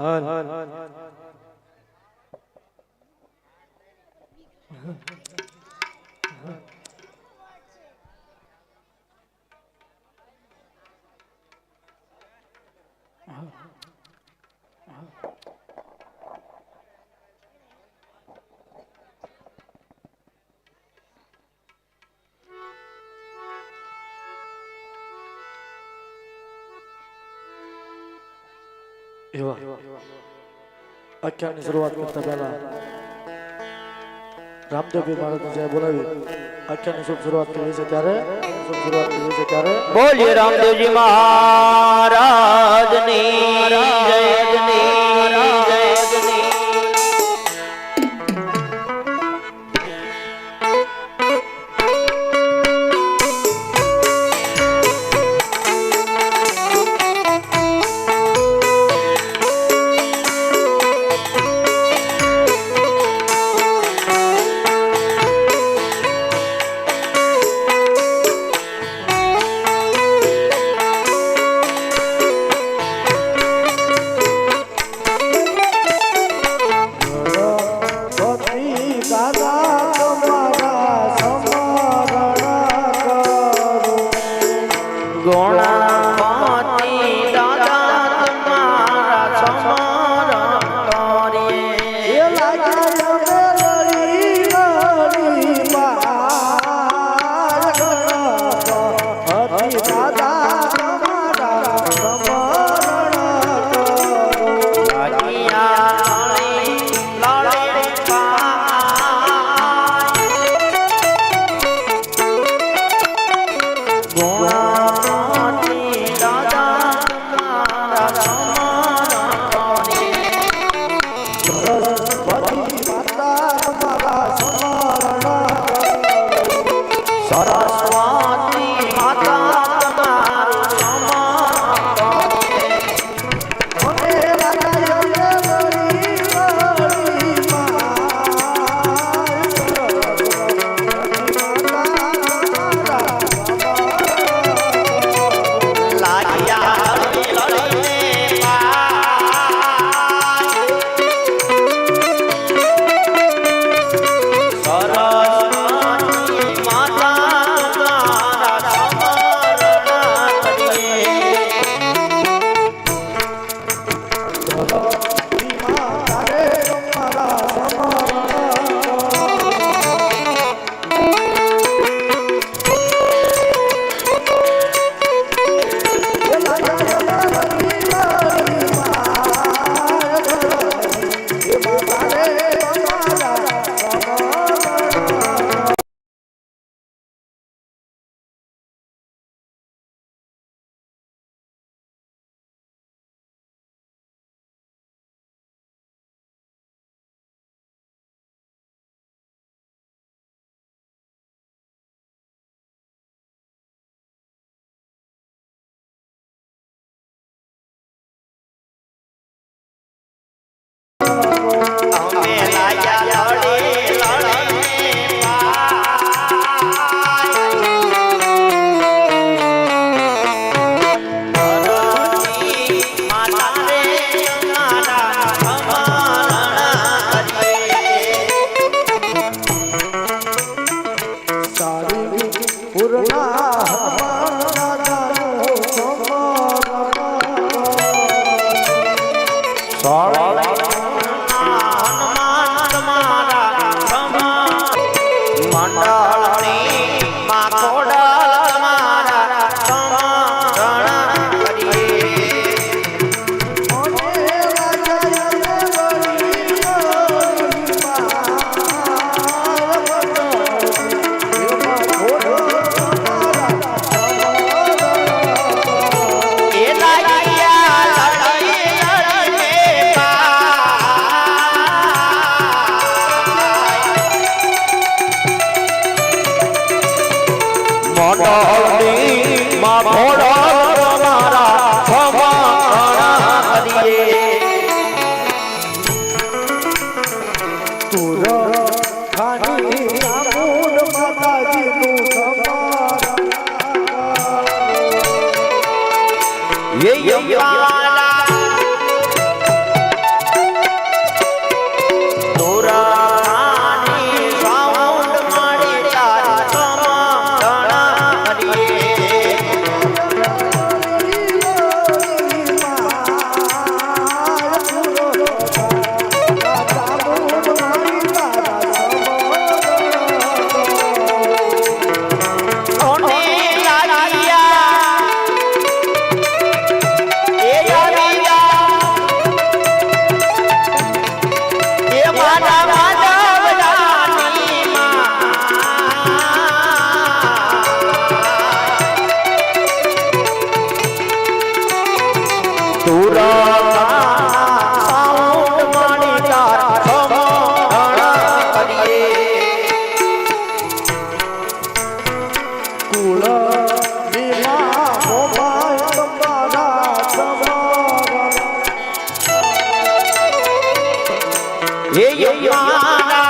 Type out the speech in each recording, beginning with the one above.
هان એવા અખ્યાની શરૂઆત કરતા પહેલા રામદેવભાઈ મહારાજ જય બોલાવી અખ્યાની શુભ શરૂઆત કરી છે ત્યારે શુભ શરૂઆત કરી છે ત્યારે બોલીએ રામદેવજી મહારાજની જય ഗുണ સરસ્વતી 也有，也有。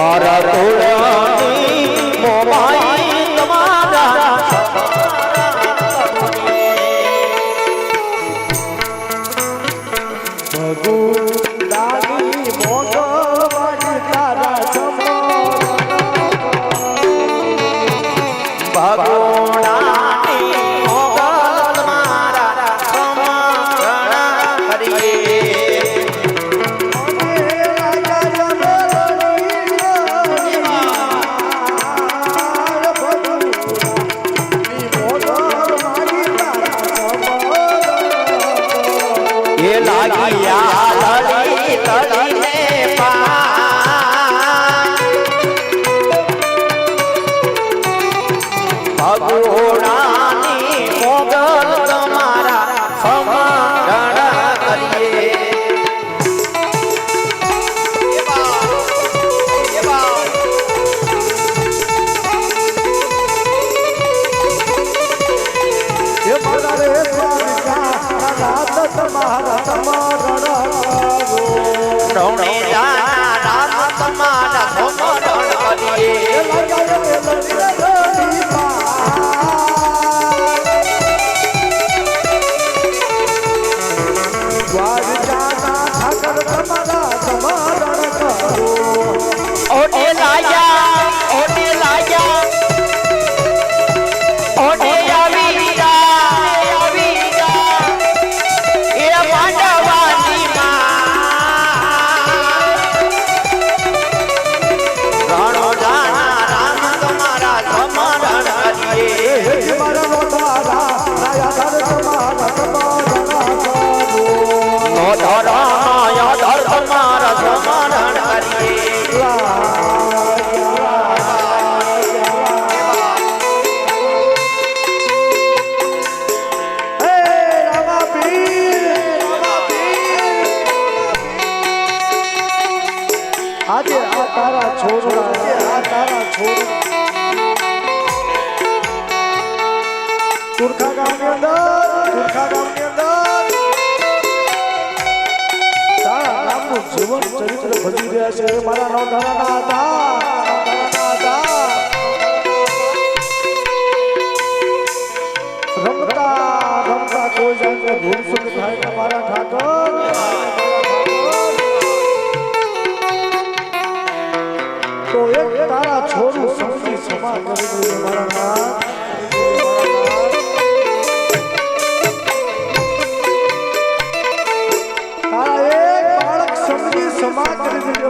પાય મારા એ લાગિયા યાદ તમારા ચરિત્ર ભજી છે મારા આધાર નવધારાના આધાર રમતા રમતા કોઈ જાતને ભૂલ સુખ થાય ને મારા ઠાકર તો એક તારા છોરું સમજી સમા કરી દે મારા નાથ.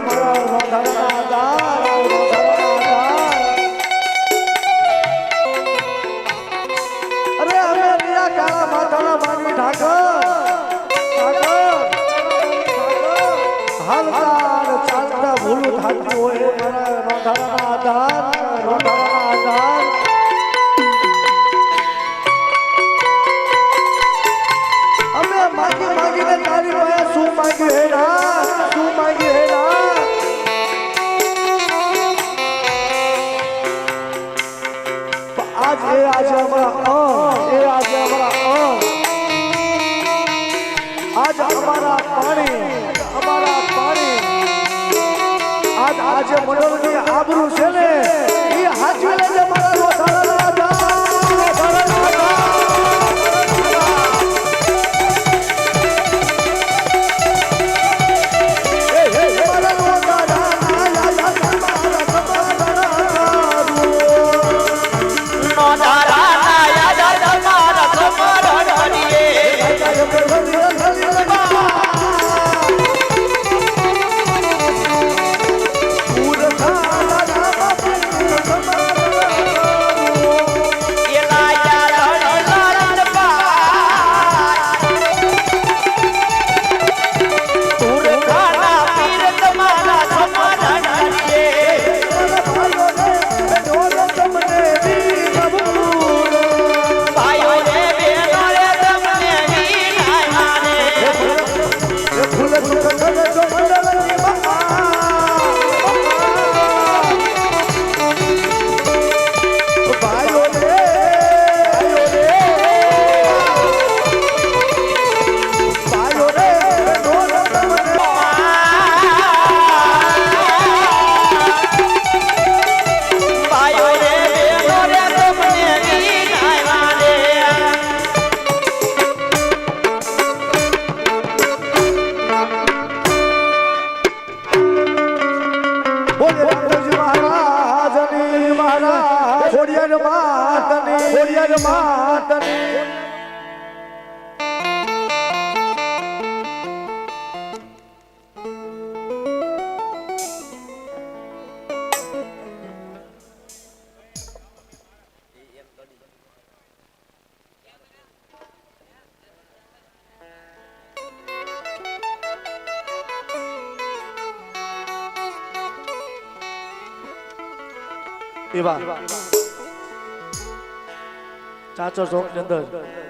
મારા મંડળની આબરૂ છે ને એ હાચવી લેજે ખોડિયાર માતની. ખોડિયાર માતની. એવા. ચાચર ચોક ની અંદર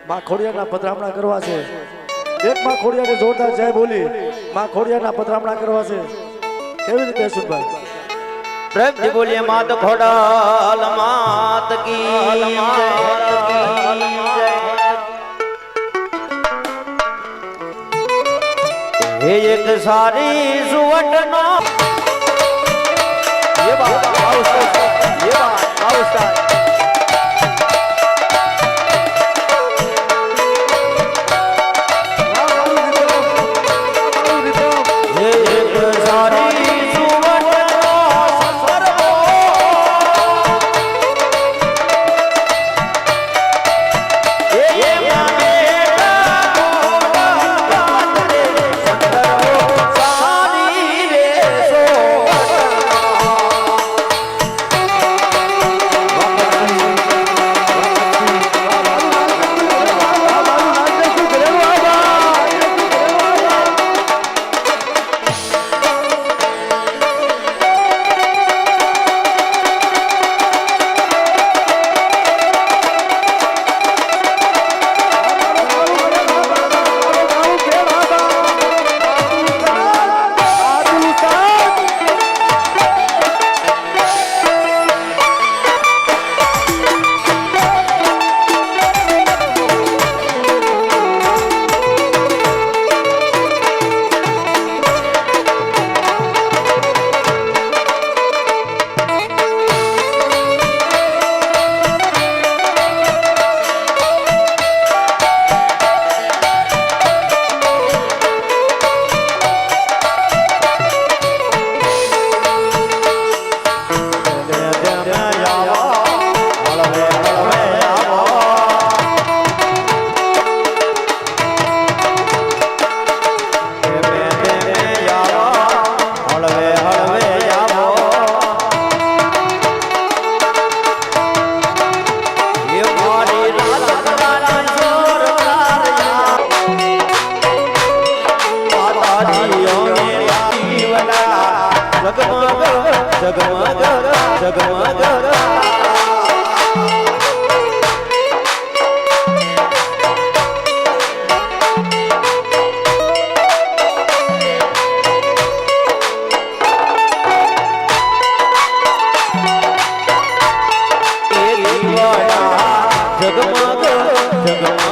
માં ખોડિયારના પધરામણા કરવા છે એક માં ખોડિયાને જોરદાર જય બોલી માં ખોડિયારના પધરામણા કરવા છે કેવી રીતે સુનભાઈ પ્રેમથી બોલીએ માત ખોડાલ માત કી હે એક સારી સુવટનો ये बात हाउस ये बात Jagamaga, Jagamaga.